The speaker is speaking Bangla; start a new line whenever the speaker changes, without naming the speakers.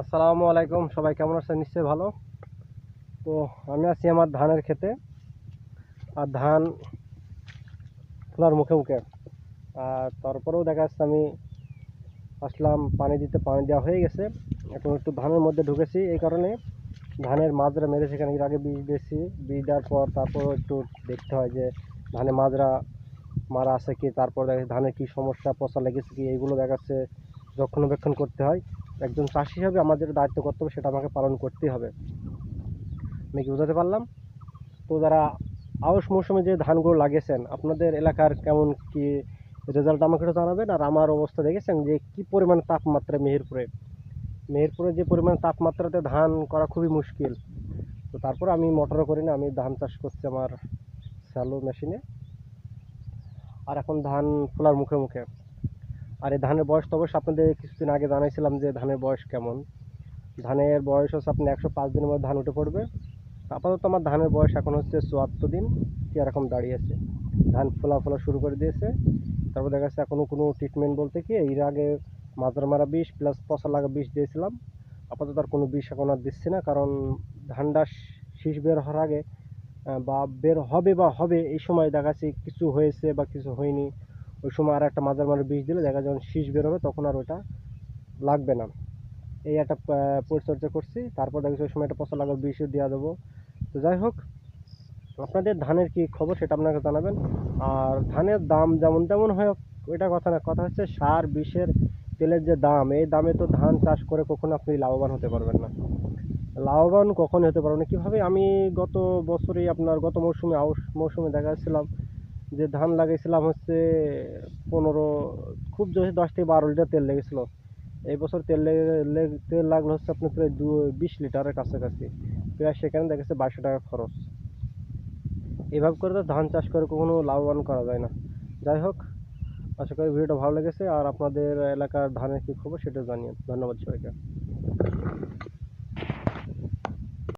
আসসালামু আলাইকুম, সবাই কেমন আছেন? নিশ্চয়ই ভালো। তো আমি আছি আমার ধানের ক্ষেতে, আর ধান খোলার মুখে মুখে। আর তারপরেও দেখা যাচ্ছে আমি আসলাম, পানি দিতে পানি দেওয়া হয়ে গেছে। এখন একটু ধানের মধ্যে ঢুকেছি, এই কারণে ধানের মাজরা মেরেছে এখানে এর আগে বীজ দিয়েছি। বীজ দেওয়ার পর তারপর একটু দেখতে হয় যে ধানে মাজরা মারা আছে কি, তারপর দেখা ধানের কী সমস্যা, পচা লেগেছে কি, এইগুলো দেখাচ্ছে রক্ষণাবেক্ষণ করতে হয়। একজন চাষি হিসাবে যেটা দায়িত্ব কর্তব্য সেটা আমাকে পালন করতেই হবে। আমি কি বোঝাতে পারলাম? তো যারা আউশ মৌসুমে যে ধানগুলো লাগিয়েছেন, আপনাদের এলাকার কেমন কি রেজাল্ট আমাকে একটু জানাবেন? আর আমার অবস্থা দেখেছেন যে কি পরিমাণ তাপমাত্রা মেহেরপুরে? মেহেরপুরে যে পরিমাণ তাপমাত্রাতে ধান করা খুবই মুশকিল। তো তারপর আমি মোটরও করি না, আমি ধান চাষ করছি আমার স্যালো মেশিনে। আর এখন ধান ফোলার মুখে মুখে। আর এই ধানের বয়স তো অবশ্যই আপনাদের কিছুদিন আগে জানাইছিলাম যে ধানের বয়স কেমন। ধানের বয়স হচ্ছে আপনার একশো পাঁচ দিনের মধ্যে ধান উঠে পড়বে। আপাতত আমার ধানের বয়স এখন হচ্ছে চুয়াত্তর দিন, কি এরকম দাঁড়িয়েছে ধান ফোলা ফোলা শুরু করে দিয়েছে। তারপর দেখা যাচ্ছে এখনও কোনো ট্রিটমেন্ট বলতে কি, এর আগে মাজার মারা বিষ প্লাস পচা লাগা বিষ দিয়েছিলাম। আপাতত আর কোনো বিষ এখন আর দিচ্ছি না, কারণ ধানটা শীষ বের হওয়ার আগে বা বের হবে বা হবে এই সময় দেখা যাচ্ছে কিছু হয়েছে বা কিছু হয়নি। ওই সময় আর একটা মাজার মারা বিষ দিলে দেখা যখন শীষ বের হবে তখন আর ওটা লাগবে না। এই একটা পরিচর্যা করছি, তারপর দেখছি ওই সময় একটা পচা লাগার বিষও দেওয়া দেবো। তো যাই হোক, আপনাদের ধানের কি খবর সেটা আপনাকে জানাবেন। আর ধানের দাম যেমন তেমন হয়, ওইটা কথা না, কথা হচ্ছে সার, বিষের, তেলের যে দাম, এই দামে তো ধান চাষ করে কখনো আপনি লাভবান হতে পারবেন না। লাভবান কখনই হতে পারবেন না। কীভাবে আমি গত বছরেই আপনার, গত মৌসুমে, আউশ মৌসুমে দেখা যাচ্ছিলাম যে ধান লাগাইছিলাম হচ্ছে পনেরো, খুব জোরে দশ থেকে বারো লিটার তেল লেগেছিলো। এই বছর তেল লেগে তেল লাগল হচ্ছে আপনার প্রায় দু, বিশ লিটারের কাছাকাছি। প্রায় সেখানে দেখা যাচ্ছে টাকা খরচ। এভাবে করে তো ধান চাষ করে কখনো লাভবান করা যায় না। যাই হোক, আশা করি ভিডিওটা ভালো লেগেছে। আর আপনাদের এলাকার ধানের কী খবর সেটা জানিয়ে ধন্যবাদ সবাইকে।